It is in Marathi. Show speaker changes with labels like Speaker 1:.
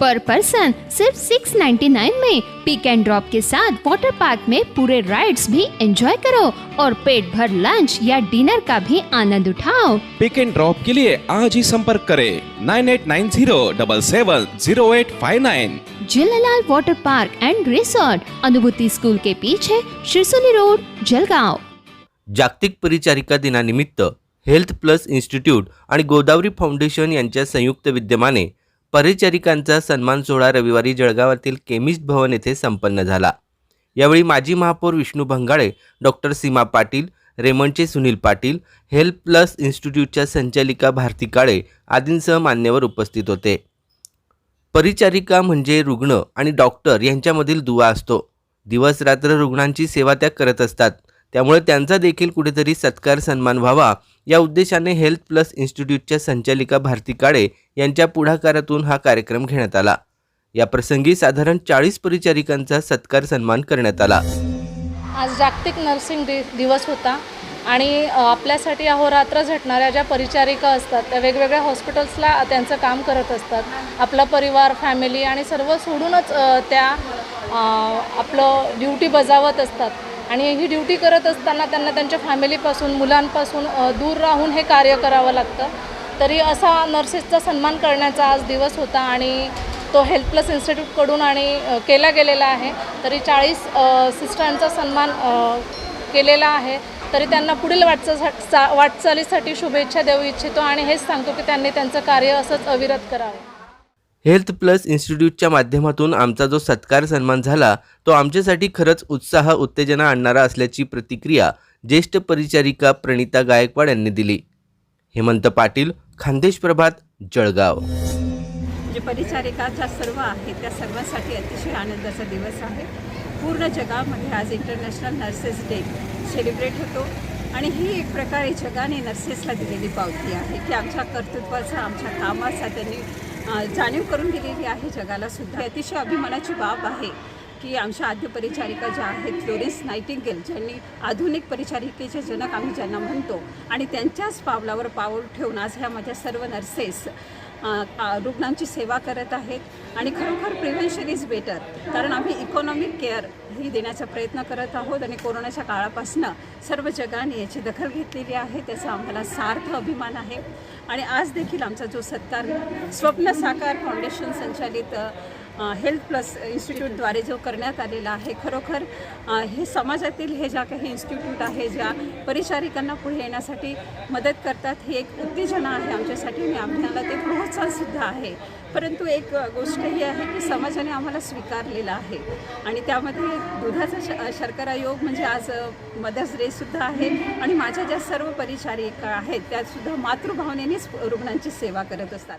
Speaker 1: पर पर्सन सिर्फ 699 में पिक एंड ड्रॉप के साथ वाटर पार्क में पूरे राइड्स भी एंजॉय करो और पेट भर लंच या डिनर का भी आनंद उठाओ।
Speaker 2: पिक एंड ड्रॉप के लिए आज ही संपर्क करें nine eight nine zero double seven zero eight five nine
Speaker 1: Jhulelal water park and resort Anubhuti school के पीछे शिरसोली रोड जलगांव।
Speaker 3: जागतिक परिचारिका दिनानिमित्त हेल्थ प्लस इन्स्टिट्यूट आणि गोदावरी फाउंडेशन यांच्या संयुक्त विद्यमाने परिचारिकांचा सन्मान सोहळा रविवारी जळगावातील केमिस्ट भवन येथे संपन्न झाला. यावेळी माजी महापौर विष्णू भंगाळे डॉक्टर सीमा पाटील रेमंडचे सुनील पाटील हेल्प प्लस इन्स्टिट्यूटच्या संचालिका भारती काळे आदींसह मान्यवर उपस्थित होते. परिचारिका म्हणजे रुग्ण आणि डॉक्टर यांच्यामधील दुवा असतो. दिवस रात्र रुग्णांची सेवा त्या करत असतात. त्यामुळे त्यांचा देखील कुठेतरी सत्कार सन्मान व्हावा या उद्देशाने हेल्थ प्लस इन्स्टिट्यूटच्या संचालिका भारती काळे यांच्या पुढाकारातून हा कार्यक्रम घेण्यात आला. या प्रसंगी साधारण चाळीस परिचारिकांचा सत्कार सन्मान करण्यात आला.
Speaker 4: आज जागतिक नर्सिंग दिवस होता आणि आपल्यासाठी अहोरात्र झटणाऱ्या ज्या परिचारिका असतात त्या वेगवेगळ्या हॉस्पिटल्सला त्यांचं काम करत असतात. आपला परिवार फॅमिली आणि सर्व सोडूनच त्या आपलं ड्युटी बजावत असतात. आणि ही ड्युटी करत असताना त्यांना त्यांच्या फॅमिलीपासून मुलांपासून दूर राहून हे कार्य करावं लागतं. तरी असा नर्सेसचा सन्मान करण्याचा आज दिवस होता आणि तो हेल्थ प्लस इन्स्टिट्यूटकडून आणि केला गेलेला आहे. तरी चाळीस सिस्टरांचा सन्मान केलेला आहे. तरी त्यांना पुढील वाटचा वाटचालीसाठी शुभेच्छा देऊ इच्छितो आणि हेच सांगतो की त्यांनी त्यांचं कार्य असंच अविरत करावं.
Speaker 3: हेल्थ प्लस इन्स्टिट्यूटच्या माध्यमातून आमचा जो सत्कार सन्मान झाला तो आमच्यासाठी खरंच उत्साह उत्तेजना आणणारा असल्याची प्रतिक्रिया ज्येष्ठ परिचारिका प्रणिता गायकवाड यांनी दिली. हेमंत पाटील खानदेश प्रभात जळगाव.
Speaker 5: जे परिचारिका ज्या सर्व आहेत त्या सर्वांसाठी अतिशय आनंदाचा दिवस आहे. पूर्ण जगामध्ये आज इंटरनॅशनल नर्सेस डे सेलिब्रेट होतो आणि ही एक प्रकारे जगाने नर्सेसला दिलेली पावती आहे की आमच्या कर्तृत्वाचा आमच्या कामाचा त्यांनी जाणीव करून दिलेली आहे जगाला सुद्धा. अतिशय अभिमानाची बाब आहे. की आमच्या आद्य परिचारिका ज्या आहेत फ्लोरेन्स नाईटिंगेल ज्यांनी आधुनिक परिचारिकेचे जनक आम्ही ज्यांना म्हणतो आणि त्यांच्याच पावलावर पाऊल ठेवून आज ह्या माझ्या सर्व नर्सेस रुग्णांची सेवा करत आहेत आणि खरोखर प्रिव्हेन्शन इज बेटर. कारण आम्ही इकॉनॉमिक केअर ही देण्याचा प्रयत्न करत आहोत आणि कोरोनाच्या काळापासून सर्व जगाने याची दखल घेतलेली आहे त्याचा आम्हाला सार्थ अभिमान आहे. आणि आज देखील आमचा जो सत्कार स्वप्न साकार फाउंडेशन संचालित हेल्थ प्लस इन्स्टिट्यूटद्वारे जो करण्यात आलेला आहे खरोखर हे समाजातील हे ज्या काही इन्स्टिट्यूट आहे ज्या परिचारिकांना पुढे येण्यासाठी मदत करतात ही एक उत्तेजना आहे आमच्यासाठी आणि आम्हाला ते प्रोत्साहनसुद्धा आहे. परंतु एक गोष्ट ही आहे की समाजाने आम्हाला स्वीकारलेलं आहे. आणि त्यामध्ये दुधाचा श शर्करा योग म्हणजे आज मदर्स डेसुद्धा आहे आणि माझ्या ज्या सर्व परिचारिका आहेत त्यासुद्धा मातृभावनेनेच रुग्णांची सेवा करत असतात.